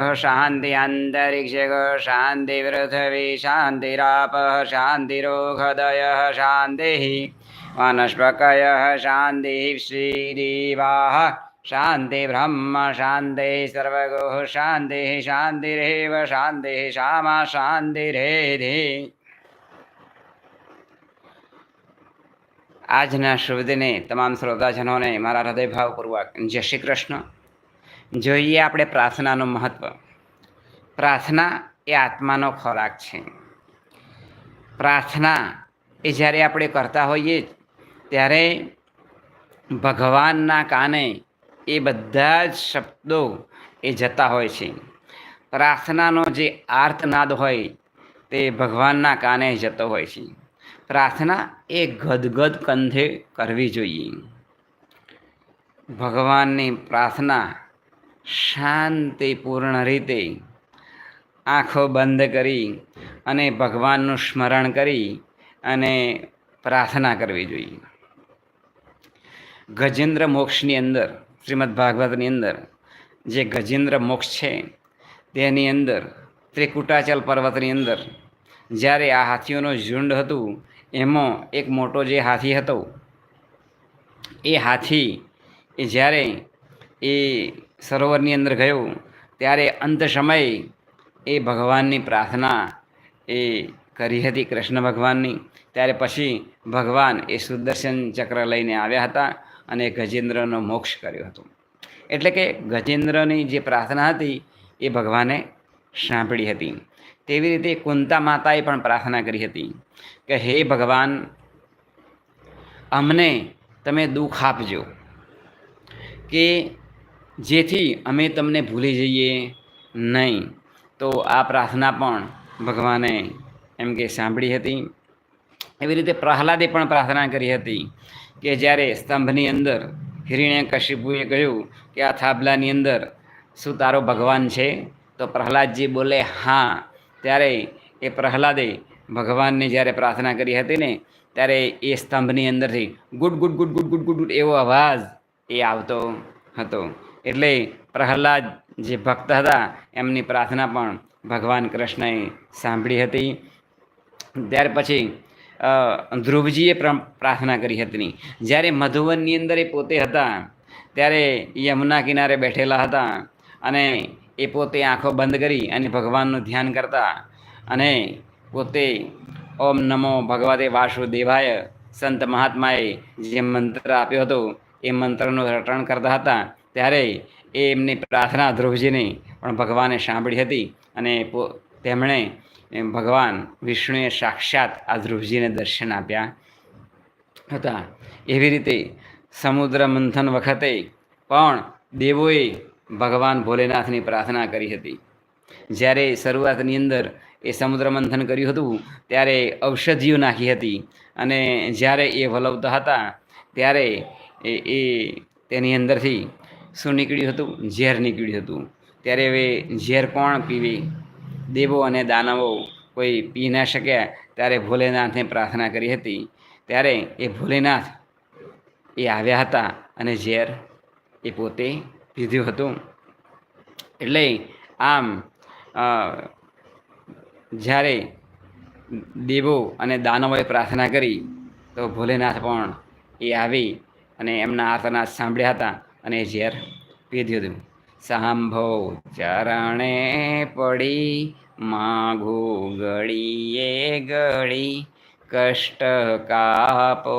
શાંતિ અંતરિક્ષ શાંતિ પૃથ્વી શાંતિરાપ શાંતિરોગદય શાંતિ વનસ્પકય શાંતિ શ્રીદેવાः શાંતિ બ્રહ્મ શાંતિ સર્વગો શાંતિ શાંતિરેવ શાંતિ શામા શાંતિરેધિ આજના શુભ દિને તમામ શ્રોતાજનોને મારા હૃદયભાવપૂર્વક જય શ્રી કૃષ્ણ જોઈએ આપણે પ્રાર્થનાનું મહત્ત્વ પ્રાર્થના એ આત્માનો ખોરાક છે. પ્રાર્થના એ જ્યારે આપણે કરતા હોઈએ ત્યારે ભગવાનના કાને એ બધા જ શબ્દો એ જતા હોય છે. પ્રાર્થનાનો જે આર્તનાદ હોય તે ભગવાનના કાને જતો હોય છે. પ્રાર્થના એ ગદગદ કંધે કરવી જોઈએ. ભગવાનની પ્રાર્થના શાંતિપૂર્ણ રીતે આંખો બંધ કરી અને ભગવાનનું સ્મરણ કરી અને પ્રાર્થના કરવી જોઈએ. ગજેન્દ્ર મોક્ષની અંદર, શ્રીમદ ભાગવતની અંદર, જે ગજેન્દ્ર મોક્ષ છે, તેની અંદર, ત્રિકુટાચલ પર્વતની અંદર, જ્યારે આ હાથીઓનું ઝુંડ હતું, એમાં એક મોટો જે હાથી હતો, એ હાથી એ જ્યારે એ સરોવરની અંદર ગયો, ત્યારે અંત સમયે એ ભગવાનની પ્રાર્થના એ કરી હતી કૃષ્ણ ભગવાનની. ત્યારે પછી ભગવાન એ સુદર્શન ચક્ર લઈને આવ્યા હતા અને ગજેન્દ્રનો મોક્ષ કર્યો હતો. એટલે કે ગજેન્દ્રની જે પ્રાર્થના હતી એ ભગવાને સાંભળી હતી. તેવી રીતે કુંતા માતાએ પણ પ્રાર્થના કરી હતી કે, હે ભગવાન, અમને તમે દુઃખ આપજો કે જેથી અમે તમને ભૂલી જઈએ નહીં. તો આ પ્રાર્થના પણ ભગવાને એમ કે સાંભળી હતી. એવી રીતે પ્રહલાદે પણ પ્રાર્થના કરી હતી કે જ્યારે સ્તંભની અંદર હિરણ્ય કશિપુએ કહ્યું કે આ થાબલાની અંદર શું તારો ભગવાન છે? તો પ્રહલાદજી બોલે, હા. ત્યારે એ પ્રહલાદે ભગવાનને જ્યારે પ્રાર્થના કરી હતી ને, ત્યારે એ સ્તંભની અંદરથી ગુડ ગુડ ગુડ ગુડ ગુડ ગુડ ગુડ એવો અવાજ એ આવતો હતો. એટલે પ્રહલાદ જે ભક્ત હતા, એમની પ્રાર્થના પણ ભગવાન કૃષ્ણએ સાંભળી હતી. ત્યાર પછી ધ્રુવજીએ પ્રાર્થના કરી હતી. જ્યારે મધુવનની અંદર એ પોતે હતા, ત્યારે યમુના કિનારે બેઠેલા હતા અને એ પોતે આંખો બંધ કરી અને ભગવાનનું ધ્યાન કરતા અને પોતે ઓમ નમો ભગવતે વાસુદેવાય, સંત મહાત્માએ જે મંત્ર આપ્યો હતો, એ મંત્રનું રટણ કરતા હતા. ત્યારે એ એમની પ્રાર્થના ધ્રુવજીને પણ ભગવાને સાંભળી હતી અને તેમણે ભગવાન વિષ્ણુએ સાક્ષાત આ ધ્રુવજીને દર્શન આપ્યા હતા. એવી રીતે સમુદ્ર મંથન વખતે પણ દેવોએ ભગવાન ભોલેનાથની પ્રાર્થના કરી હતી. જ્યારે શરૂઆતની અંદર એ સમુદ્ર મંથન કર્યું હતું, ત્યારે ઔષધિઓ નાખી હતી અને જ્યારે એ વલવતા હતા, ત્યારે એ તેની અંદરથી શું નીકળ્યું હતું? ઝેર નીકળ્યું હતું. ત્યારે હવે ઝેર કોણ પીવી? દેવો અને દાનવો કોઈ પી ના શક્યા ત્યારે ભોલેનાથને પ્રાર્થના કરી હતી. ત્યારે એ ભોલેનાથ એ આવ્યા હતા અને ઝેર એ પોતે પીધું હતું. એટલે આમ જ્યારે દેવો અને દાનવોએ પ્રાર્થના કરી, તો ભોલેનાથ પણ એ આવી અને એમના આર્તનાદ સાંભળ્યા હતા. અને ઝેર પીધું હતું સાંભો ચરણે પડી, માગુ ગળીએ ગળી, કષ્ટ કાપો.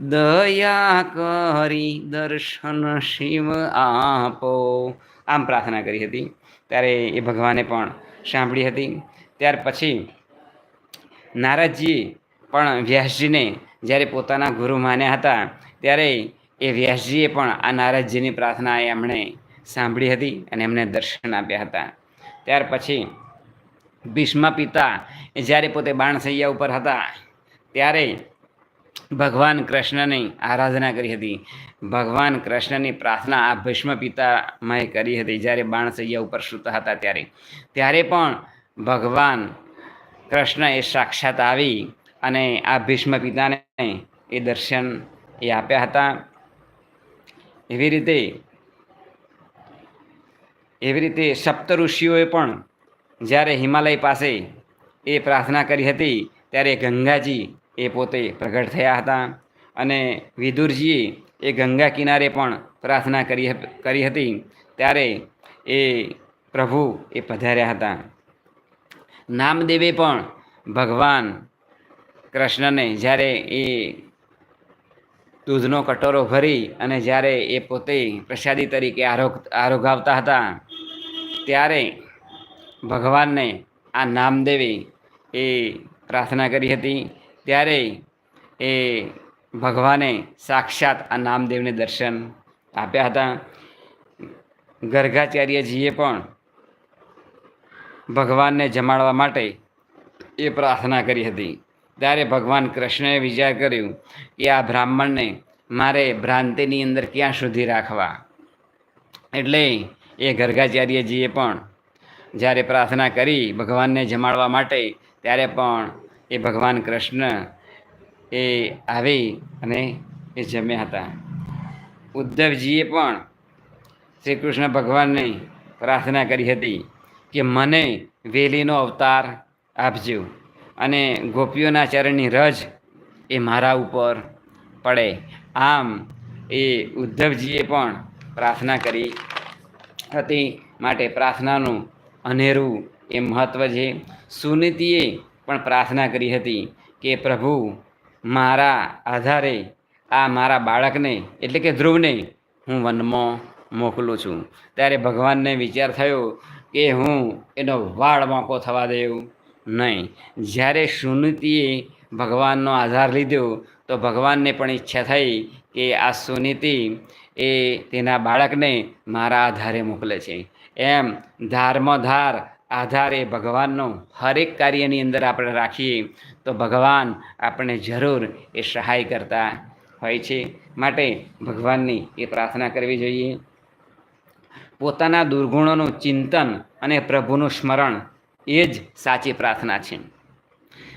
દયા કરી દર્શન શિવ આપો. આમ પ્રાર્થના કરી હતી. ત્યારે એ ભગવાને પણ સાંભળી હતી. ત્યાર પછી નારદજી પણ વ્યાસજીને જ્યારે પોતાના ગુરુ માન્યા હતા, ત્યારે એ વ્યાસજીએ પણ આ નારદજીની પ્રાર્થના એમણે સાંભળી હતી અને એમને દર્શન આપ્યા હતા. ત્યાર પછી ભીષ્મ પિતા એ જ્યારે પોતે બાણસૈયા ઉપર હતા, ત્યારે ભગવાન કૃષ્ણની આરાધના કરી હતી. ભગવાન કૃષ્ણની પ્રાર્થના આ ભીષ્મ પિતામહે કરી હતી જ્યારે બાણસૈયા ઉપર સૂતા હતા ત્યારે. ત્યારે પણ ભગવાન કૃષ્ણ એ સાક્ષાત આવી અને આ ભીષ્મ પિતાને એ દર્શન એ આપ્યા હતા. એવી રીતે એવી રીતે સપ્ત ઋષિઓએ પણ જ્યારે હિમાલય પાસે એ પ્રાર્થના કરી હતી, ત્યારે ગંગાજી એ પોતે પ્રગટ થયા હતા અને વિદુરજીએ એ ગંગા કિનારે પણ પ્રાર્થના કરી કરી હતી, ત્યારે એ પ્રભુ એ પધાર્યા હતા. નામદેવે પણ ભગવાન કૃષ્ણને જ્યારે એ દૂધનો કટોરો ભરી અને જ્યારે એ પોતે પ્રસાદી તરીકે આરોગ, આરોગાવતા હતા, ત્યારે ભગવાનને આ નામદેવે એ પ્રાર્થના કરી હતી. ત્યારે એ ભગવાને સાક્ષાત આ નામદેવને દર્શન આપ્યા હતા. ગર્ગાચાર્યજીએ પણ ભગવાનને જમાડવા માટે એ પ્રાર્થના કરી હતી. ત્યારે ભગવાન કૃષ્ણએ વિચાર કર્યું કે આ બ્રાહ્મણને મારે ભ્રાંતિની અંદર ક્યાં સુધી રાખવા? એટલે એ ગર્ગાચાર્યજીએ પણ જ્યારે પ્રાર્થના કરી ભગવાનને જમાડવા માટે, ત્યારે પણ એ ભગવાન કૃષ્ણ એ આવી અને એ જમ્યા હતા. ઉદ્ધવજીએ પણ શ્રી કૃષ્ણ ભગવાનને પ્રાર્થના કરી હતી કે મને વેલીનો અવતાર આપજો. અને ગોપીઓના ચરણની રજ એ મારા ઉપર પડે. આમ એ ઉદ્ધવજીએ પણ પ્રાર્થના કરી હતી. માટે પ્રાર્થનાનું અનેરું એ મહત્ત્વ છે. સુનીતિએ પણ પ્રાર્થના કરી હતી કે, પ્રભુ, મારા આધારે આ મારા બાળકને, એટલે કે ધ્રુવને, હું વનમાં મોકલું છું. ત્યારે ભગવાનને વિચાર થયો કે, હું એનો વાળ મોકો થવા દેવું નહીં. જ્યારે સુનીતિએ ભગવાનનો આધાર લીધો, તો ભગવાનને પણ ઈચ્છા થઈ કે આ સુનીતિ એ તેના બાળકને મારા આધારે મોકલે છે. એમ ધારમાં આધાર એ ભગવાનનો હરેક કાર્યની અંદર આપણે રાખીએ, તો ભગવાન આપણે જરૂર એ સહાય કરતા હોય છે. માટે ભગવાનની એ પ્રાર્થના કરવી જોઈએ. પોતાના દુર્ગુણોનું ચિંતન અને પ્રભુનું સ્મરણ એ જ સાચી પ્રાર્થના છે.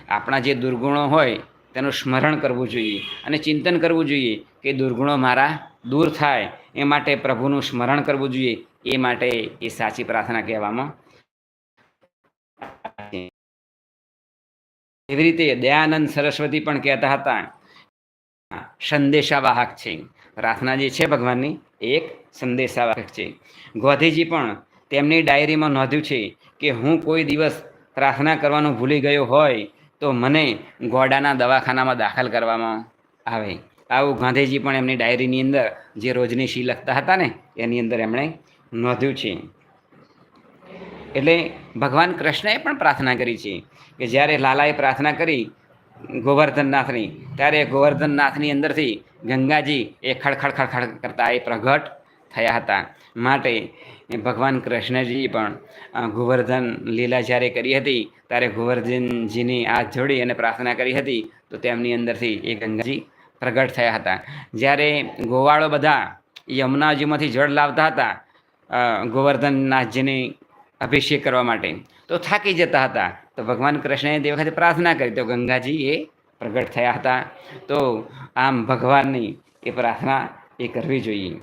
આપણા જે દુર્ગુણો હોય, તેનું સ્મરણ કરવું જોઈએ અને ચિંતન કરવું જોઈએ કે દુર્ગુણો મારા દૂર થાય, એ માટે પ્રભુનું સ્મરણ કરવું જોઈએ, એ માટે એ સાચી પ્રાર્થના કહેવામાં એવી રીતે દયાનંદ સરસ્વતી પણ કહેતા હતા, સંદેશાવાહક છે. પ્રાર્થના જે છે ભગવાનની એક સંદેશાવાહક છે. ગોધીજી પણ તેમની ડાયરીમાં નોંધ્યું છે કે હું કોઈ દિવસ પ્રાર્થના કરવાનું ભૂલી ગયો હોય તો મને ગોડાના દવાખાનામાં દાખલ કરવામાં આવે. આવું ગાંધીજી પણ એમની ડાયરીની અંદર જે રોજની શી લખતા હતા ને, એની અંદર એમણે નોંધ્યું છે. એટલે ભગવાન કૃષ્ણએ પણ પ્રાર્થના કરી છે કે જ્યારે લાલાએ પ્રાર્થના કરી ગોવર્ધનનાથની, ત્યારે ગોવર્ધનનાથની અંદરથી ગંગાજી એ ખડખડ ખડખડ કરતા એ પ્રગટ થયા હતા. માટે ભગવાન કૃષ્ણજી પણ ગોવર્ધન લીલા જ્યારે કરી હતી. ત્યારે ગોવર્ધનજીની હાથ જોડી અને પ્રાર્થના કરી હતી. તો તેમની અંદરથી એ ગંગાજી પ્રગટ થયા હતા. જ્યારે ગોવાળો બધા યમુનાજીમાંથી જળ લાવતા હતા ગોવર્ધનનાથજીને અભિષેક કરવા માટે, તો થાકી જતા હતા. તો ભગવાન કૃષ્ણએ તે વખતે પ્રાર્થના કરી. તો ગંગાજી એ પ્રગટ થયા હતા. તો આમ ભગવાનની એ પ્રાર્થના એ કરવી જોઈએ.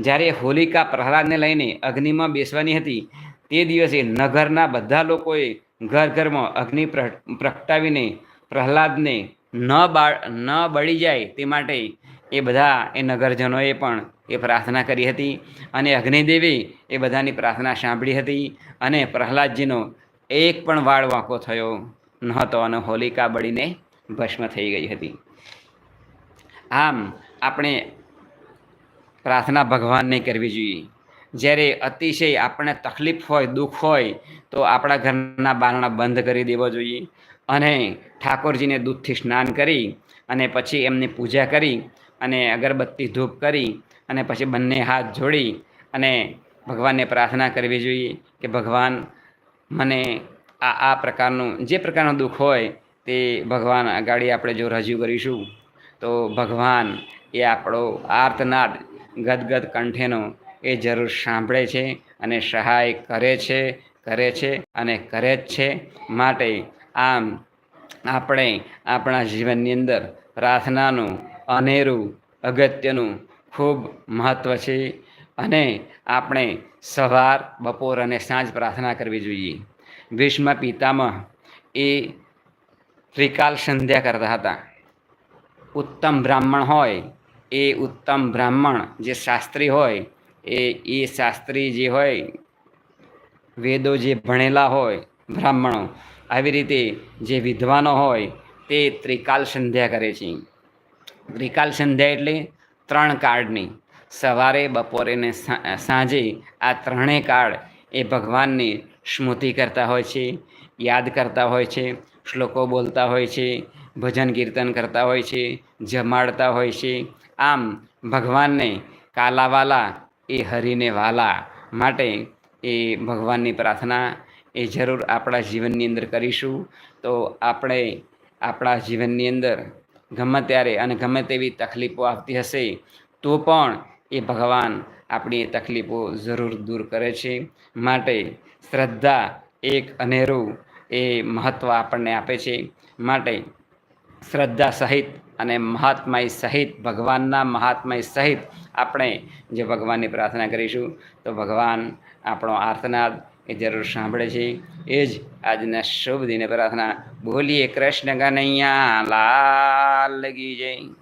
જ્યારે હોલિકા પ્રહલાદને લઈને અગ્નિમાં બેસવાની હતી, તે દિવસે નગરના બધા લોકોએ ઘર ઘરમાં અગ્નિ પ્ર- પ્રગટાવીને પ્રહલાદને ન બાળ, ન બળી જાય તે માટે એ બધા, એ નગરજનોએ પણ એ પ્રાર્થના કરી હતી અને અગ્નિદેવી એ બધાની પ્રાર્થના સાંભળી હતી અને પ્રહલાદજીનો એક પણ વાળ વાંકો થયો નહોતો અને હોલિકા બળીને ભસ્મ થઈ ગઈ હતી. આમ, આપણે પ્રાર્થના ભગવાનને કરવી જોઈએ. જ્યારે અતિશય આપણને તકલીફ હોય, દુઃખ હોય, તો આપણા ઘરના બારણા બંધ કરી દેવો જોઈએ અને ઠાકોરજીને દૂધથી સ્નાન કરી અને પછી એમની પૂજા કરી અને અગરબત્તી ધૂપ કરી અને પછી બંને હાથ જોડી અને ભગવાનને પ્રાર્થના કરવી જોઈએ કે ભગવાન મને આ આ પ્રકારનું, જે પ્રકારનું દુઃખ હોય તે ભગવાન આગાડી આપણે જો રજૂ કરીશું, તો ભગવાન એ આપણો આર્તનાદ ગદગદ કંઠેનો એ જરૂર સાંભળે છે અને સહાય કરે છે કરે છે અને કરે જ છે. માટે આમ આપણે આપણા જીવનની અંદર પ્રાર્થનાનું, અનેરું, અગત્યનું ખૂબ મહત્ત્વ છે અને આપણે સવાર, બપોર અને સાંજ પ્રાર્થના કરવી જોઈએ. ભીષ્મ પિતામહ એ ત્રિકાલ સંધ્યા કરતા હતા. ઉત્તમ બ્રાહ્મણ હોય એ ઉત્તમ બ્રાહ્મણ જે શાસ્ત્રી હોય, એ એ શાસ્ત્રી જે હોય, વેદો જે ભણેલા હોય બ્રાહ્મણો, આવી રીતે જે વિદ્વાનો હોય તે ત્રિકાલ સંધ્યા કરે છે. ત્રિકાલ સંધ્યા એટલે ત્રણ કાળની. સવારે, બપોરે ને સાંજે આ ત્રણેય કાળ એ ભગવાનની સ્મૃતિ કરતા હોય છે, યાદ કરતા હોય છે, શ્લોકો બોલતા હોય છે, ભજન કીર્તન કરતા હોય છે, જમાડતા હોય છે આમ ભગવાનને કાલાવાલા, એ હરિને વાલા માટે એ ભગવાનની પ્રાર્થના એ જરૂર આપણા જીવનની અંદર કરીશું. તો આપણે આપણા જીવનની અંદર ગમે ત્યારે અને ગમે તેવી તકલીફો આવતી હશે, તો પણ એ ભગવાન આપણી તકલીફો જરૂર દૂર કરે છે. માટે શ્રદ્ધા એક અનેરું એ મહત્ત્વ આપણને આપે છે. માટે શ્રદ્ધા સહિત અને મહાત્માય સહિત, ભગવાનના મહાત્માય સહિત આપણે જે ભગવાનની પ્રાર્થના કરીશું, તો ભગવાન આપણો આર્તનાદ એ જરૂર સાંભળે છે. એ જ આજના શુભ દિને પ્રાર્થના. બોલીએ કૃષ્ણ કનૈયા લાલ લગી જય.